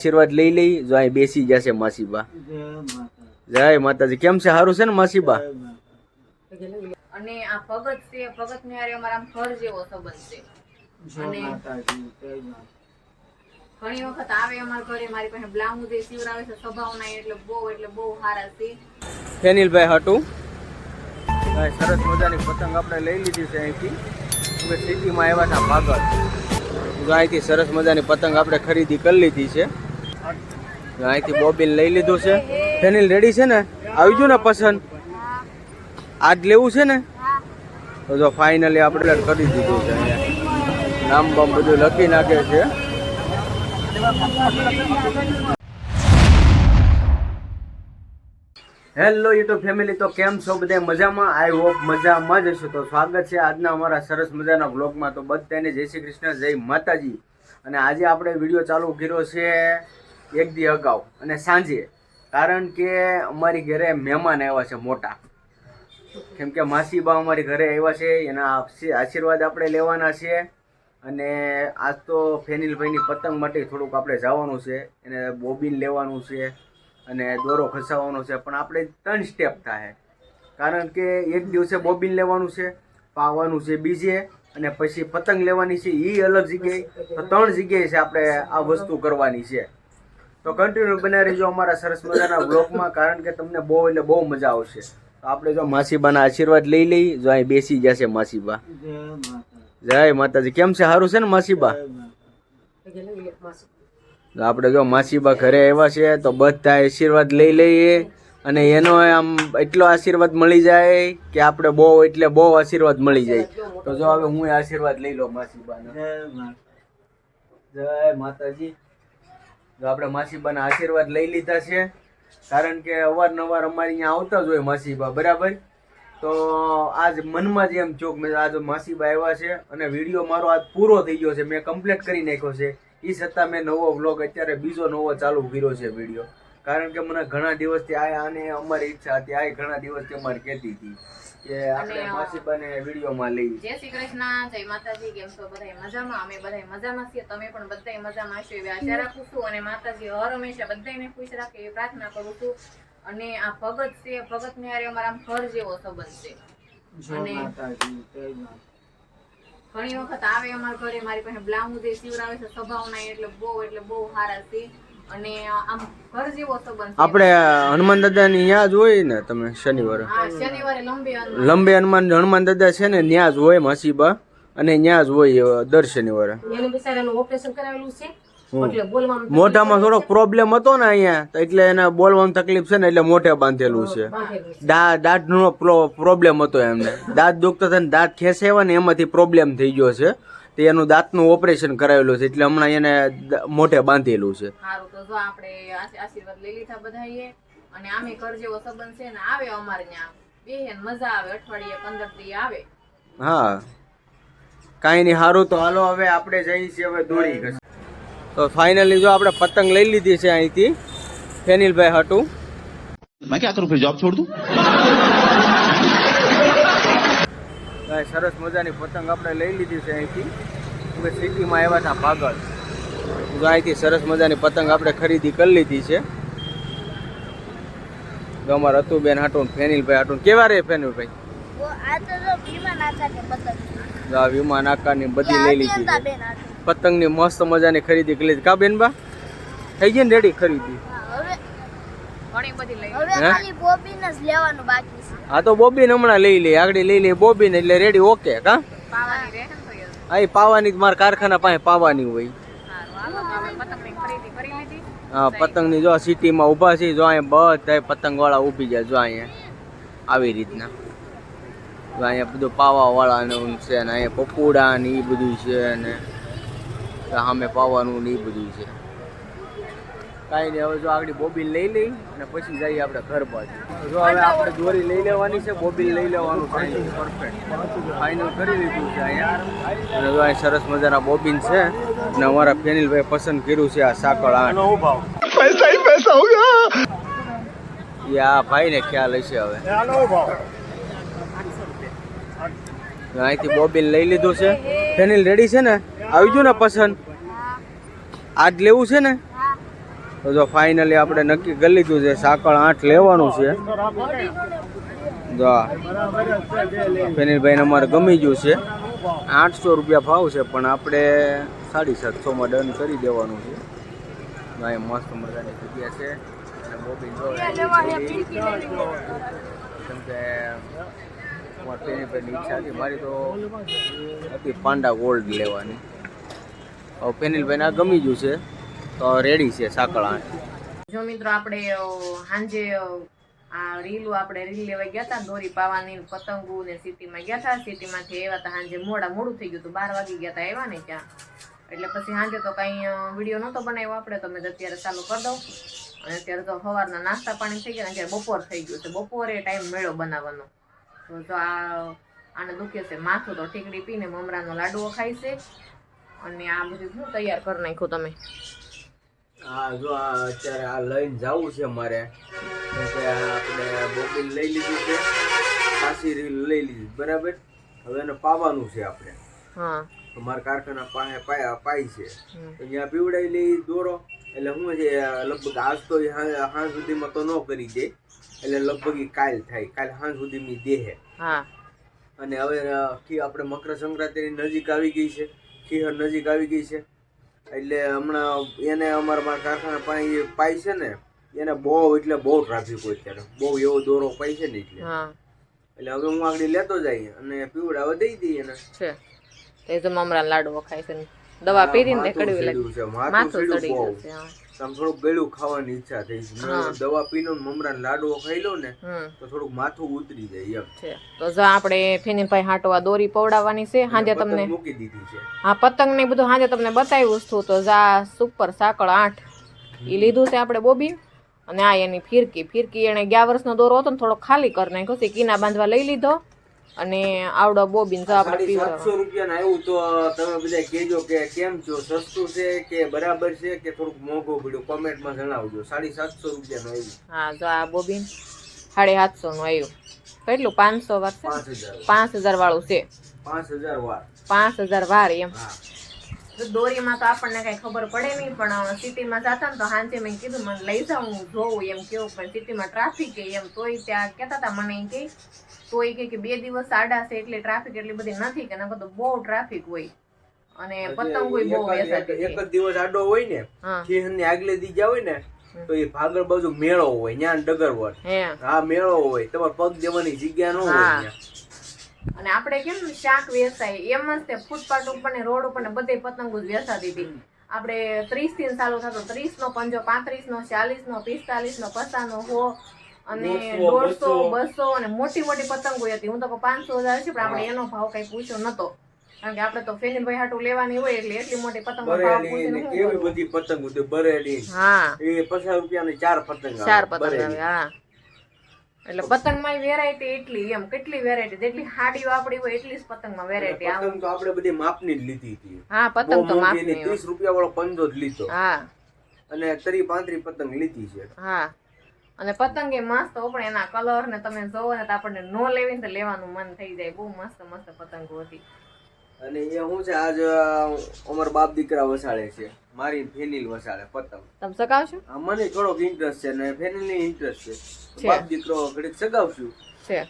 આશીર્વાદ લઈ લઈ જો અહીં બેસી જશે માસીબા. જય માતાજી. કેમ છે? સારું છે ને માસીબા? અને આ ભગત છે ભગત ને હારે અમારા ઘર જેવો સંબંધ છે. અને ઘણી વખત આવે અમારા ઘરે મારી પાસે બ્લાઉઝ એ સીવડાવે છે સ્વભાવના એટલે બહુ એટલે બહુ સારા છે. ફેનિલભાઈ હટુ. ભાઈ સરસ મજાની પતંગ આપણે લઈ લીધી છે અહીંથી. અમે સિટીમાં આવ્યા હતા ભાગળ. જો અહીંથી સરસ મજાની પતંગ આપણે ખરીદી કરી લીધી છે. અહીંથી બોબિન લઈ લીધું છે. ફેનિલ રેડી છે ને? આવી ગયું ને પસંદ? આજ લેવું છે ને? તો જો ફાઇનલી આપણે કરી દીધું છે નામ બામ બધું લખી નાખે છે. હેલો યુટ્યુબ ફેમિલી તો કેમ છો બધા? મજામાં? આઈ હોપ મજામાં જ હશો. તો સ્વાગત છે આજના અમારા સરસ મજાના બ્લોગમાં તો બધાને જય શ્રી કૃષ્ણ, જય માતાજી. અને આજે આપણે વીડિયો ચાલુ કર્યો છે એક દી અગાઉ અને સાંજે. કારણ કે અમારી ઘરે મહેમાન આવ્યા છે મોટા. કેમ કે માસીબા અમારી ઘરે આવ્યા છે, એના આશીર્વાદ આપણે લેવાના છે. અને આજ તો ફેનિલભાઈની પતંગ માટે થોડુંક આપણે જવાનું છે, એને બોબીન લેવાનું છે, અને દોરો ખસાવવાનો છે, પણ આપણે ત્રણ સ્ટેપ થાય. કારણ કે એક દિવસે બોબીન લેવાનું છે, પાવાનું છે બીજે, અને પછી પતંગ લેવાની છે એ અલગ જગ્યાએ, તો ત્રણ જગ્યાએ છે આપણે આ વસ્તુ કરવાની છે. તો કન્ટિન્યુ બનાવી રહેજો અમારા સરસ મજાના બ્લોગમાં કારણ કે તમને બહુ એટલે બહુ મજા આવશે. તો આપણે જો માસીબાના આશીર્વાદ લઈ લઈ જો અહીં બેસી જશે માસીબા. જય માતાજી. કેમ છે? સારું છે ને માસીબા? તો આપણે જો માસીબા ઘરે આવ્યા છે તો બધા આશીર્વાદ લઈ લઈએ. અને એનો આમ એટલો આશીર્વાદ મળી જાય કે આપણે બહુ એટલે બહુ આશીર્વાદ મળી જાય. તો જો હવે હું આશીર્વાદ લઈ લો માસીબાના. જય માતાજી. જો આપણે માસીબાના આશીર્વાદ લઈ લીધા છે, કારણ કે અવારનવાર અમારે અહીંયા આવતા જ હોય માસીબા, બરાબર? તો આજ મનમાં જ એમ ચોક મેં આજ માસીબા આવ્યા છે અને વીડિયો મારો આજ પૂરો થઈ ગયો છે, મેં કમ્પ્લીટ કરી નાખ્યો છે. એ છતાં મેં નવો વ્લોગ અત્યારે બીજો નવો ચાલુ કર્યો છે વીડિયો. કારણ કે મને ઘણા દિવસથી આ આને અમારી ઈચ્છા હતી, આ ઘણા દિવસથી અમારે કહેતી હતી. કે આપણે માસીબાને વિડીયોમાં લઈ. જય શ્રી કૃષ્ણ જય માતાજી કેમ છો બધા મજામાં? અમે બધા મજામાં છીએ તમે પણ બધા મજામાં છો એવી આશા રાખું છું અને માતાજી હર હંમેશા બધાને ખુશ રાખે એવી પ્રાર્થના કરું છું. અને આ ભગત છે ભગત ને હારે અમારા ઘર જેવો સંબંધ છે. અને ઘણી વખત આવે અમારા ઘરે મારી પાસે બ્લાઉઝ એ સીવડાવે છે સ્વભાવના એટલે બહુ એટલે બહુ સારા છે. અને આમ ઘર જેવો સંબંધ આપણે હનુમાન દાદાની ત્યાં જ હોય ને તમે શનિવારે. હા શનિવારે લંબી હનુમાન હનુમાન દાદા છે ને ત્યાં જ હોય મસીબા અને ત્યાં જ હોય દર શનિવારે. એનું બિચારાનું ઓપરેશન કરાવેલું છે. મોઢામાં થોડોક પ્રોબ્લેમ હતો ને અહીંયા એટલે એને બોલવામાં તકલીફ છે ને એટલે મોઢે બાંધેલું છે. દાંતનો પ્રોબ્લેમ હતો એમને. દાંત દુખતા થઈને ને દાંત ખેંચાવ્યા ને એમાંથી પ્રોબ્લેમ થઈ ગયો છે. તે એનું દાંતનું ઓપરેશન કરાવેલું છે એટલે હમણાં એને મોઢે બાંધેલું છે. સારું તો જો આપણે આશીર્વાદ લઈ લીધા બધાએ અને આમે ઘર જેવો સંબંધ છે ને આવે અમારે ત્યાં. બેહેન મજા આવે અઠવાડિયે પંદર દી આવે. હા. કાંઈ નહીં સારું તો હાલો હવે આપણે જઈએ છીએ હવે દોરી ઘસ તો ફાઇનલી જો આપણે પતંગ લઈ લીધી છે અહીંથી. ફેનિલભાઈ હતું મેં ક્યાં કરું જોબ છોડ દઉં? સરસ મજાની પતંગ આપણે લઈ લીધી છે અહીંથી. અમે સિટીમાં આવ્યા હતા ભાગળ અહીંથી સરસ મજાની પતંગ આપણે ખરીદી કરી લીધી છે. અમારે અતુબેન હાટું ફેનિલભાઈ હાટું કેવા રે ફેનિલભાઈ? આ વિમાન આકારની બધી લઈ લીધી છે. પતંગની મસ્ત મજાની ખરીદી કરી લીધી. કા બેનબા થઈ ગઈ ને રેડી ખરીદી? ઘણી બધી લઈ હવે ખાલી બોબીન જ લેવાનું બાકી છે. હા તો બોબીન હમણાં લઈ લે. આગળ લઈ લે બોબીન એટલે રેડી ઓકે કા? પાવાની રહે ને આ પાવાની જ મારા કારખાના પાસે પાવાની હોય. હા પતંગની જો સિટીમાં ઊભા છે જો અહીંયા બધા પતંગવાળા ઊભી જાય જો અહીંયા. આવી રીતના. જો અહીંયા બધું પાવાવાળાનું છે ને અહીંયા પપોડા ને એ બધું છે ને સામે પાવાનું ને એ બધું છે. કાંઈ નહીં હવે જો આગળ બોબિન લઈ લઈ અને પછી જઈએ આપણે ઘર બાજુ. જો હવે આપણે દોરી લઈ લેવાની છે બોબીલ લઈ લેવાનું છે. ફાઇનલ કરી લીધું છે અહીંયા. અને જો અહીં સરસ મજાના બોબિન છે. અને અમારા ફેનિલભાઈ પસંદ કર્યું છે આ સાકળ આઠ પૈસા પૈસા હો ગયા. આ ભાઈને ખ્યાલ હશે હવે. અહીંથી બોબિન લઈ લીધું છે. ફેનિલ રેડી છે ને? આવી જો ને પસંદ? આજ લેવું છે ને? તો જો ફાઇનલી આપણે નક્કી કરી લીધું છે સાકળ આઠ લેવાનું છે. જો ફેનિલભાઈને અમારે ગમી ગયું છે. આઠસો રૂપિયા ભાવ છે પણ આપણે સાડી સાતસોમાં ડન કરી દેવાનું છે. અહીંયા મસ્ત મજાની જગ્યા છે. અને બોબી જો કેમ કે ફેનિલભાઈની ઈચ્છા હતી મારી તો હતી પાંડા ગોલ્ડ લેવાની. હવે ફેનિલભાઈને આ ગમી ગયું છે. તો રેડી છે સાકળ. જો મિત્રો આપણે સાંજે આ રીલું આપણે રીલ લેવા ગયા હતા દોરી પાવાની, પતંગો ને સિટીમાં ગયા હતા સિટીમાંથી આવ્યા હતા સાંજે મોડા, મોડું થઈ ગયું હતું, બાર વાગી ગયા હતા આવ્યા ને ત્યાં. એટલે પછી સાંજે તો કાંઈ વીડિયો નહોતો બનાવ્યો આપણે, તો મેં અત્યારે ચાલુ કરી દઉં. અને અત્યારે તો સવારના નાસ્તા પાણી થઈ ગયા અત્યારે બપોર થઈ ગયું છે. બપોરે ટાઈમ મેળો બનાવવાનો. તો જો આ, આને દુખે છે માથું તો ઠીકડી પીને મમરાનો લાડુઓ ખાય છે. અને આ બધું શું તૈયાર કરી નાખ્યું તમે? હા જો આ અત્યારે આ લઈને જવું છે મારે. કે આપણે બોબીલ લઈ લીધું છે. ખાસી રીલ લઈ લીધી બરાબર? હવે એને પાવાનું છે આપણે. હા. મારા કારખાના પાસે પાય છે. અહીંયા પીવડાવી લઈ દોરો. એટલે હું છે લગભગ આજ તો સાંજ સુધીમાં તો ન કરી દે. એટલે લગભગ કાલ થાય. કાલ હાં સુધી મી દેહે. હા. અને હવે આપણે મકર સંક્રાંતિની નજીક આવી ગઈ છે. ખીહર નજીક આવી ગઈ છે. એટલે હમણાં એને અમારા મારા કારખાના પાસે પાય છે ને એને બહુ એટલે બહુ ટ્રાફિક હોય ત્યારે. બહુ એવો દોરો પાય છે ને એટલે. એટલે હવે હું આગળ લેતો જાય અને પીવડાવવા દઈ દઈએ એને. છે. એ તો મમરા લાડવો ખાય છે ને. દવા પીરીને કડવી લાગે. માથું ચડી ગયું છે હા. આમ થોડુંક ગળ્યું ખાવાની ઈચ્છા થઈ છે. દવા પીનો મમરા લાડવો ખાઈ લો ને તો થોડુંક માથું ઉતરી જાય એમ. છે. તો જો આપણે ફેનિલભાઈ હાટવા દોરી પવડાવવાની છે હાજે તમને મૂકી દીધી છે. હા પતંગ ને બધું હાજે તમને બતાવ્યું હતું તો જા સુપર સાકળ આઠ એ લીધું છે આપણે બોબી અને આ એની ફિરકી. ફિરકી એને ગયા વર્ષનો દોરો હતો ને થોડો ખાલી કરી નાખ્યો કીના બાંધવા લઈ લીધો. અને આવડો બોબીન તો આપણે સાતસો રૂપિયા આવ્યું તો તમે બધા કહેજો કે કેમ છો? સસ્તું છે કે બરાબર છે કે થોડુંક મોંઘું પડ્યું? કોમેન્ટમાં જણાવજો. સાડી સાતસો રૂપિયાનું આવ્યું હા તો આ બોબીન સાડી સાતસો નું આવ્યું કેટલું? પાંચસો વાર છે પાંચ હજાર પાંચ હજાર વાળું છે. પાંચ હજાર વાર. પાંચ હજાર વાર એમ. હા. તો દોરીમાં તો આપણને કઈ ખબર પડે નહીં પણ સિટીમાં જતા ને તો સાંજે મેં કીધું મને લઈ જાઉં હું જોઉં એમ કેવું. પણ સિટીમાં ટ્રાફિક એમ તોય ત્યાં કહેતા હતા મને કે તોય એ કે બે દિવસ આડા છે એટલે ટ્રાફિક એટલી બધી નથી કે નકર તો બહુ ટ્રાફિક હોય. અને પતંગોય બહુ એક એક જ દિવસ આડો હોય ને હા. ને આગલે દી ગયા હોય ને તો એ ભાગળ બાજુ મેળો હોય ત્યાં ડગરવર હે. હા મેળો હોય તમારે પગ દેવાની જગ્યા ન હોય અને આપણે કેમ શાક વેચાય એમ જ તે ફૂટપાથ ઉપર ને રોડ ઉપર ને બધે પતંગો જ વેચાતી હતી. આપણે ત્રીસથી ચાલુ થતો ત્રીસ નો પંજો પાંત્રીસ નો ચાલીસ નો પિસ્તાલીસ નો પચાસ નો સો અને દોઢસો, બસો. અને મોટી મોટી પતંગો હતી. હું તો પાંચસો હજાર છે પણ આપણે એનો ભાવ કઈ પૂછ્યો નતો. કારણ કે આપણે તો ફેનિલભાઈ હાટું લેવાની હોય એટલે એટલી મોટી પતંગો ભાવ કરવું? બધી પતંગ હતી? બરેલી હા. એ પચાસ રૂપિયાની ચાર પતંગ ચાર પતંગ હા. એટલે પતંગમાં વેરાયટી એટલી એમ કેટલી વેરાયટી જેટલી હાડીઓ આપડી હોય એટલી જ પતંગમાં વેરાયટી આવે. પતંગ તો આપણે બધી માપની જ લીધી હતી. હા પતંગ તો માપની નહીં, હોય. ત્રીસ રૂપિયા વાળો પંજો જ લીધો. હા. અને તરી પાંત્રી પતંગ લીધી છે. હા. અને પતંગ એ મસ્ત પણ એના કલર ને તમે જોવો ને તો આપણને નો લેવી ને તો લેવાનું મન થઈ જાય. બહુ મસ્ત મસ્ત પતંગો હતી. અને એ હું છે આજ અમારા બાપ દીકરા વસાડે છે. મારી ફેનિલ વસાડે પતંગ. તમે સગાવશો? મને થોડોક ઇન્ટરેસ્ટ છે ને ફેનિલની ઇન્ટરેસ્ટ છે. છે. બાપ દીકરો ઘડીક સગાવશું. છે.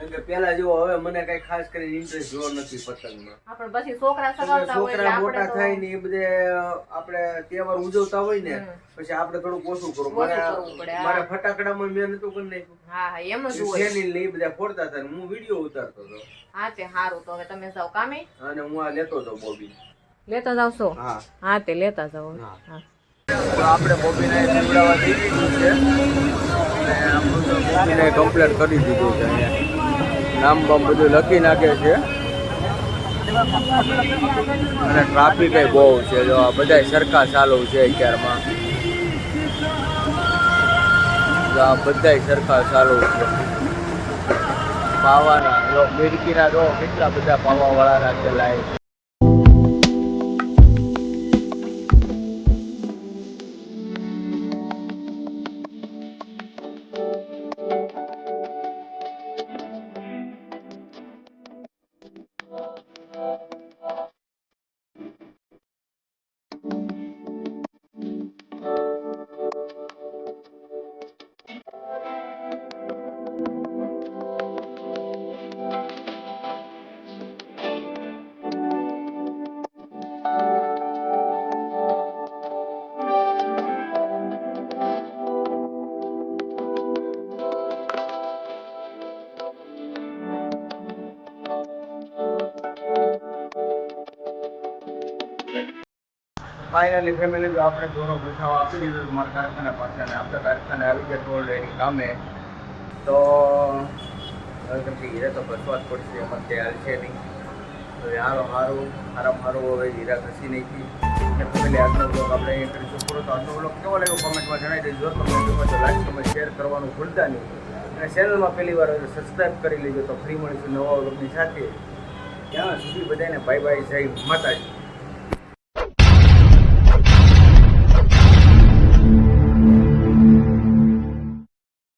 કારણ કે પેલા જો હવે મને કઈ ખાસ કરીને ઇન્ટરેસ્ટ જોવો નથી પતંગમાં આપણે પછી છોકરા સગાવતા હોય છોકરા મોટા તો થાય ને એ બધે આપણે તહેવાર ઉજવતા હોય ને પછી આપણે થોડું ઓછું કરવું. મારે મારા ફટાકડામાં મેં નતું કરી નાખ્યું હા હા એમ જ હોય. ફેનિલ ને એ બધા ફોડતા હતા હું વીડિયો ઉતારતો હતો. હા તે સારું તો હવે તમે જાવ કામે? અને હું આ લેતો હતો બોબી. લેતા જાવ છો? હા. હા તે લેતા જાઓ હા. તો આપણે બોબીને પીવડાવવા દઈ દીધું છે અને આપણું બોબીને કમ્પ્લીટ કરી દીધું છે નામ બામ બધું લખી નાખે છે. અને ટ્રાફિક બહુ છે. જો આ બધા સરખા ચાલુ છે અત્યારમાં. આ બધા સરખા ચાલુ છે. પાવાના, જો, મિરકીના જો કેટલા બધા પાવાવાળા રાખેલા ફાઇનલી ફેમિલી તો આપણે દોરો બેઠાવા આપી દીધો છે મારા કારખાના પાસે અને કારખાને આવી ગયા તો ઓલરેડી કામે. તો હીરા તો ઘસવા જ પડશે એમાં તે હાલ છે નહીં. તો હારો હારું હારામ હારું હવે હીરા ઘસી નહીં અને ફેમિલી આજનો બ્લોગ આપણે અહીંયા કરીશું. પૂરો તો આજનો બ્લોગ કેવો લાગ્યો કોમેન્ટમાં જણાવી દેજો. તમને ગમે તો લાઈક તમે શેર કરવાનું ભૂલતા નહીં. અને ચેનલમાં પહેલી વાર સબસ્ક્રાઈબ કરી લેજો તો ફ્રી મળીશું નવા બ્લોગની સાથે. ત્યાં સુધી બધાને બાય બાય જય માતાજી.